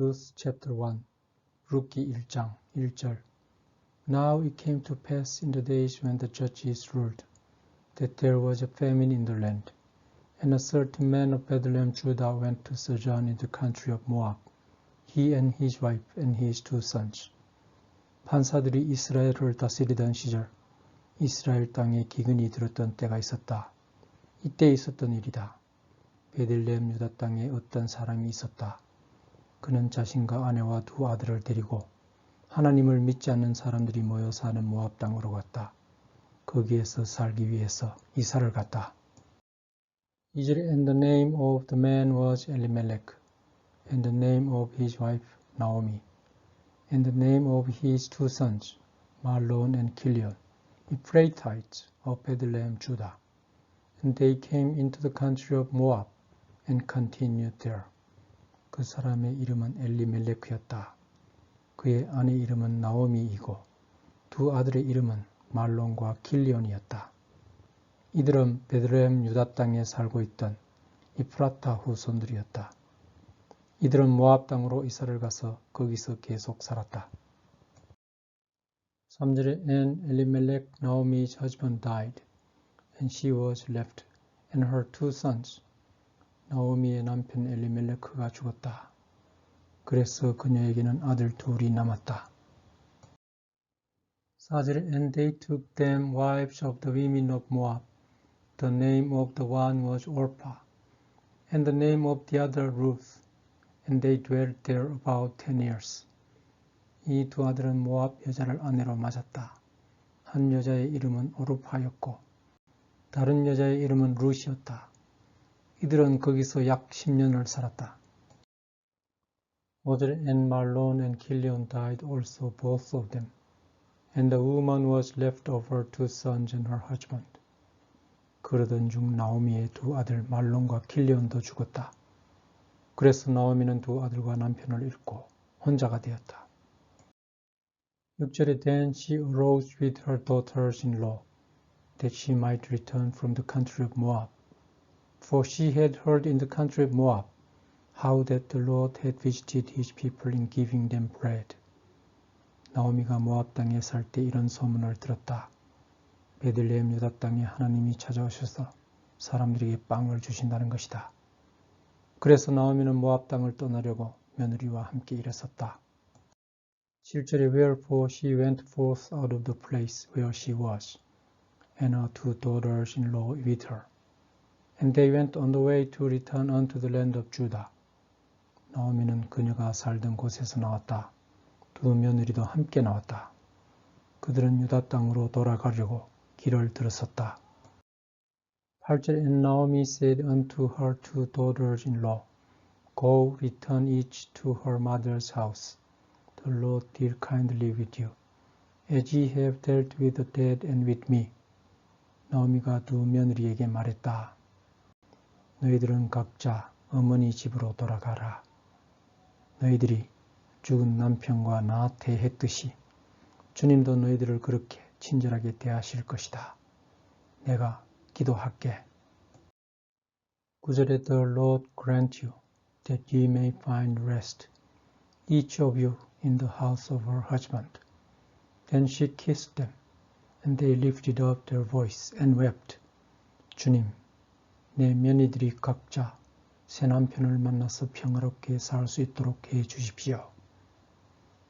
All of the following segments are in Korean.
Ruth chapter 1 룻기 1장 1절 Now it came to pass in the days when the judges ruled that there was a famine in the land and a certain man of Bethlehem Judah went to sojourn in the country of Moab he and his wife and his two sons 판사들이 이스라엘을 다스리던 시절 이스라엘 땅에 기근이 들었던 때가 있었다. 이때 있었던 일이다. 베들레헴 유다 땅에 어떤 사람이 있었다. 그는 자신과 아내와 두 아들을 데리고 하나님을 믿지 않는 사람들이 모여 사는 모압 땅으로 갔다. 거기에서 살기 위해서 이사를 갔다. 이절에 and the name of the man was Elimelech, and the name of his wife Naomi, and the name of his two sons, Marlon and Kilion, Ephrathites of Bethlehem, Judah. And they came into the country of Moab and continued there. 그 사람의 이름은 엘리멜레크였다. 그의 아내 이름은 나오미이고 두 아들의 이름은 말론과 길리온이었다. 이들은 베드레헴 유다 땅에 살고 있던 이프라타 후손들이었다. 이들은 모압 땅으로 이사를 가서 거기서 계속 살았다. 3절에 And Elimelech, Naomi's husband, died, and she was left, and her two sons. 나오미의 남편 엘리멜레크가 죽었다. 그래서 그녀에게는 아들 둘이 남았다. 4절에 And they took them wives of the women of Moab. The name of the one was Orpah, and the name of the other Ruth. And they dwelt there about ten years. 이 두 아들은 모압 여자를 아내로 맞았다. 한 여자의 이름은 오르파였고 다른 여자의 이름은 루시였다. 이들은 거기서 약 10년을 살았다. 오들 and Marlon and Kilion died also both of them, and the woman was left over two sons and her husband. 그러던 중 나오미의 두 아들 말론과 킬리온도 죽었다. 그래서 나오미는 두 아들과 남편을 잃고 혼자가 되었다. 6절에 Then she arose with her daughters-in-law, that she might return from the country of Moab. For she had heard in the country of Moab how that the Lord had visited his people in giving them bread. 나오미가 모압 땅에 살 때 이런 소문을 들었다. 베들레헴 유다 땅에 하나님이 찾아오셔서 사람들에게 빵을 주신다는 것이다. 그래서 나오미는 모압 땅을 떠나려고 며느리와 함께 일했었다. 7절에 Wherefore she went forth out of the place where she was, and her two daughters-in-law with her. And they went on the way to return unto the land of Judah. 나오미는 그녀가 살던 곳에서 나왔다. 두 며느리도 함께 나왔다. 그들은 유다 땅으로 돌아가려고 길을 들었었다. 8절 And Naomi said unto her two daughters-in-law, Go, return each to her mother's house. The Lord deal kindly with you, as ye have dealt with the dead and with me. 나오미가 두 며느리에게 말했다. 너희들은 각자 어머니 집으로 돌아가라. 너희들이 죽은 남편과 나 대했듯이 주님도 너희들을 그렇게 친절하게 대하실 것이다. 내가 기도할게. 9절에 The Lord grant you that ye may find rest, each of you in the house of her husband. Then she kissed them, and they lifted up their voice and wept. 주님, 내 며느리들이 각자 새 남편을 만나서 평화롭게 살 수 있도록 해 주십시오.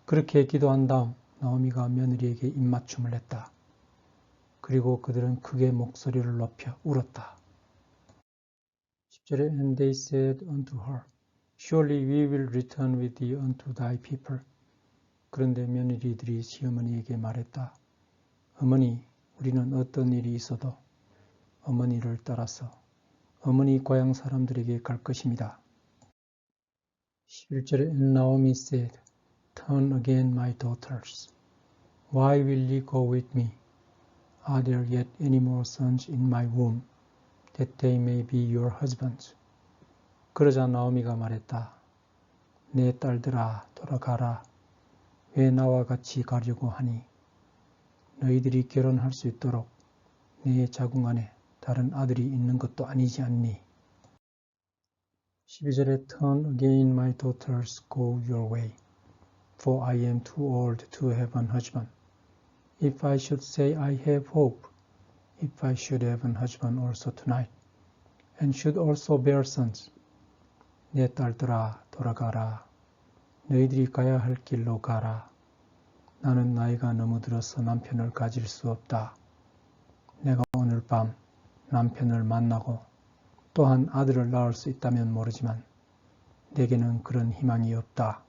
그렇게 기도한 다음 나오미가 며느리에게 입맞춤을 했다. 그리고 그들은 크게 목소리를 높여 울었다. 10절에 And they said unto her, Surely we will return with thee unto thy people. 그런데 며느리들이 시어머니에게 말했다. 어머니, 우리는 어떤 일이 있어도 어머니를 따라서 어머니 고향 사람들에게 갈 것입니다. 11절에 And Naomi said, Turn again, my daughters. Why will ye go with me? Are there yet any more sons in my womb, that they may be your husbands? 그러자 나오미가 말했다. 내 딸들아, 돌아가라. 왜 나와 같이 가려고 하니? 너희들이 결혼할 수 있도록 내 자궁 안에 다른 아들이 있는 것도 아니지 않니? 12절에 Turn again my daughters go your way for I am too old to have an husband. If I should say I have hope, if I should have an husband also tonight, and should also bear sons, 내 딸들아 돌아가라. 너희들이 가야 할 길로 가라. 나는 나이가 너무 들어서 남편을 가질 수 없다. 내가 오늘 밤 남편을 만나고 또한 아들을 낳을 수 있다면 모르지만 내게는 그런 희망이 없다.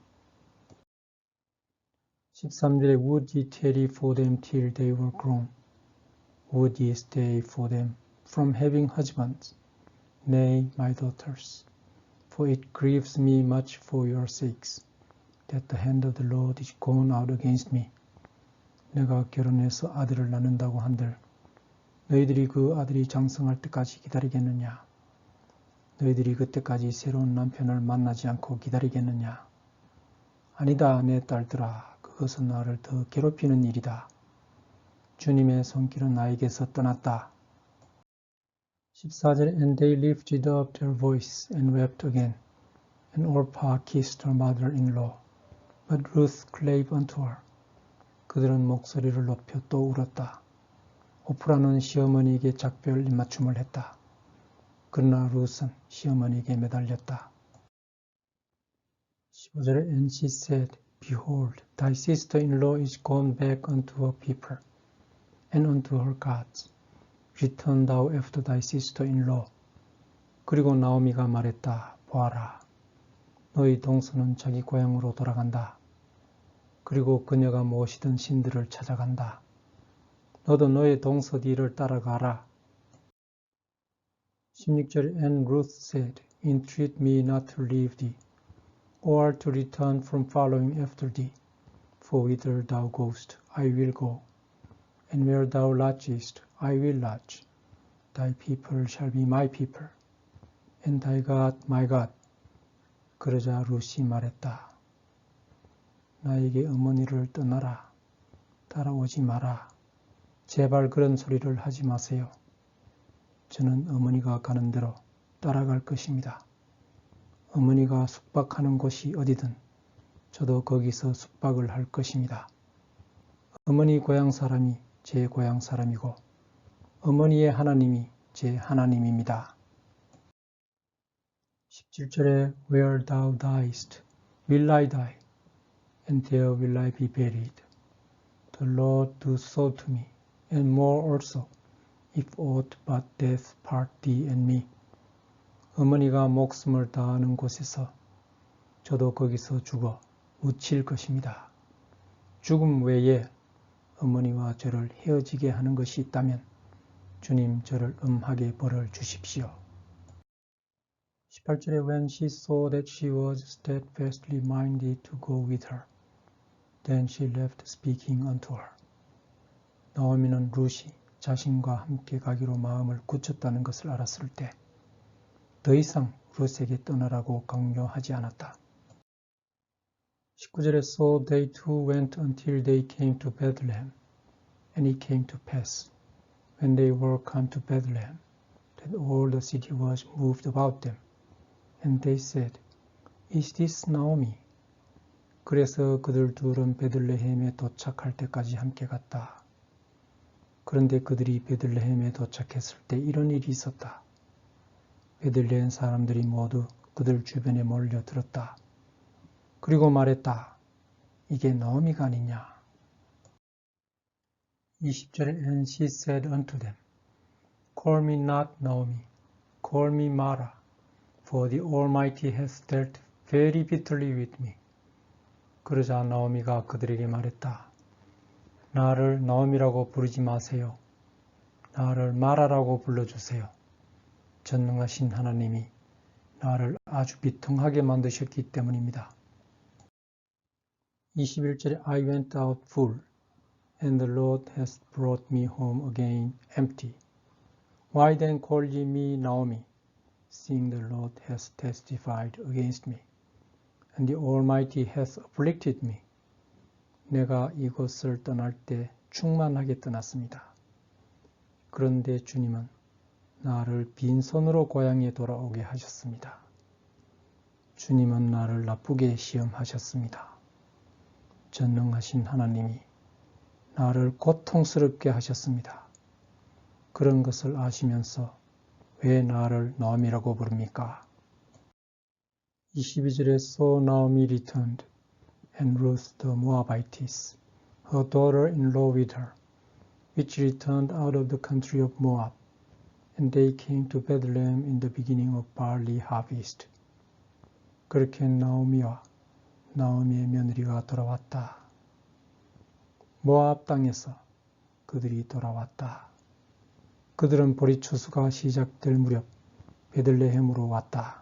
13절에 Would ye tarry for them till they were grown? Would ye stay for them from having husbands? Nay, my daughters, for it grieves me much for your sakes, that the hand of the Lord is gone out against me. 내가 결혼해서 아들을 낳는다고 한들 너희들이 그 아들이 장성할 때까지 기다리겠느냐? 너희들이 그때까지 새로운 남편을 만나지 않고 기다리겠느냐? 아니다, 내 딸들아. 그것은 나를 더 괴롭히는 일이다. 주님의 손길은 나에게서 떠났다. 14절 And they lifted up their voice and wept again. And Orpah kissed her mother-in-law. But Ruth clave unto her. 그들은 목소리를 높여 또 울었다. 오프라는 시어머니에게 작별 입맞춤을 했다. 그러나 룻은 시어머니에게 매달렸다. 15절에 And she said, Behold, thy sister-in-law is gone back unto her people, and unto her gods. Return thou after thy sister-in-law. 그리고 나오미가 말했다. 보아라. 너희 동서는 자기 고향으로 돌아간다. 그리고 그녀가 모시던 신들을 찾아간다. 너도 너의 동서 뒤를 따라가라. 16절 And Ruth said, Entreat me not to leave thee, or to return from following after thee. For whither thou goest, I will go, and where thou lodgest, I will lodge. Thy people shall be my people, and thy God my God. 그러자 루시 말했다. 나에게 어머니를 떠나라. 따라오지 마라. 제발 그런 소리를 하지 마세요. 저는 어머니가 가는 대로 따라갈 것입니다. 어머니가 숙박하는 곳이 어디든 저도 거기서 숙박을 할 것입니다. 어머니 고향 사람이 제 고향 사람이고 어머니의 하나님이 제 하나님입니다. 17절에 Where thou diest, will I die, and there will I be buried. The Lord do so to me, and more also, if aught but death part thee and me. 어머니가 목숨을 다하는 곳에서 저도 거기서 죽어 묻힐 것입니다. 죽음 외에 어머니와 저를 헤어지게 하는 것이 있다면 주님 저를 음하게 벌을 주십시오. 18절에 When she saw that she was steadfastly minded to go with her, then she left speaking unto her. 나오미는 루시 자신과 함께 가기로 마음을 굳혔다는 것을 알았을 때 더 이상 룻에게 떠나라고 강요하지 않았다. 19절에 So they two went until they came to Bethlehem. And it came to pass, when they were come to Bethlehem, that all the city was moved about them. And they said, Is this Naomi? 그래서 그들 둘은 베들레헴에 도착할 때까지 함께 갔다. 그런데 그들이 베들레헴에 도착했을 때 이런 일이 있었다. 베들레헴 사람들이 모두 그들 주변에 몰려들었다. 그리고 말했다. 이게 나오미가 아니냐. 20절에 And she said unto them, Call me not Naomi, call me Mara, for the Almighty hath dealt very bitterly with me. 그러자 나오미가 그들에게 말했다. 나를 나오미라고 부르지 마세요. 나를 마라라고 불러주세요. 전능하신 하나님이 나를 아주 비통하게 만드셨기 때문입니다. 21절에 I went out full, and the Lord has brought me home again empty. Why then call ye me Naomi, seeing the Lord has testified against me, and the Almighty has afflicted me? 내가 이곳을 떠날 때 충만하게 떠났습니다. 그런데 주님은 나를 빈손으로 고향에 돌아오게 하셨습니다. 주님은 나를 나쁘게 시험하셨습니다. 전능하신 하나님이 나를 고통스럽게 하셨습니다. 그런 것을 아시면서 왜 나를 나옴이라고 부릅니까? 22절에 So Naomi returned, and Ruth the Moabitess, her daughter-in-law with her, which returned out of the country of Moab, and they came to Bethlehem in the beginning of barley harvest. 그렇게 나오미와 나오미의 며느리가 돌아왔다. 모압 땅에서 그들이 돌아왔다. 그들은 보리 추수가 시작될 무렵 베들레헴으로 왔다.